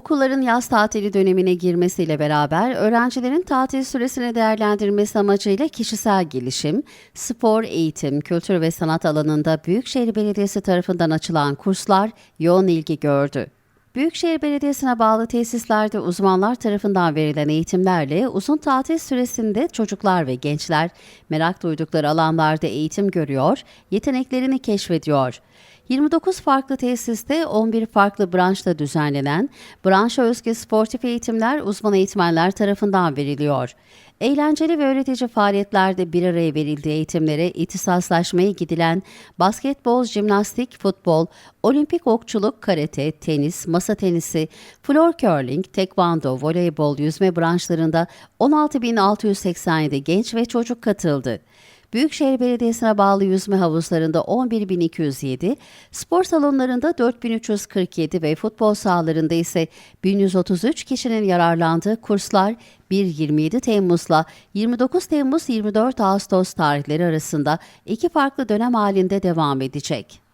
Okulların yaz tatili dönemine girmesiyle beraber öğrencilerin tatil süresini değerlendirmesi amacıyla kişisel gelişim, spor, eğitim, kültür ve sanat alanında Büyükşehir Belediyesi tarafından açılan kurslar yoğun ilgi gördü. Büyükşehir Belediyesi'ne bağlı tesislerde uzmanlar tarafından verilen eğitimlerle uzun tatil süresinde çocuklar ve gençler merak duydukları alanlarda eğitim görüyor, yeteneklerini keşfediyor. 29 farklı tesiste 11 farklı branşta düzenlenen branşa özgü sportif eğitimler uzman eğitmenler tarafından veriliyor. Eğlenceli ve öğretici faaliyetlerde bir araya verildiği eğitimlere ihtisaslaşmaya gidilen basketbol, jimnastik, futbol, olimpik okçuluk, karate, tenis, masa tenisi, floor curling, tekvando, voleybol, yüzme branşlarında 16.687 genç ve çocuk katıldı. Büyükşehir Belediyesi'ne bağlı yüzme havuzlarında 11.207, spor salonlarında 4.347 ve futbol sahalarında ise 1133 kişinin yararlandığı kurslar 1-27 Temmuz'la 29 Temmuz 24 Ağustos tarihleri arasında iki farklı dönem halinde devam edecek.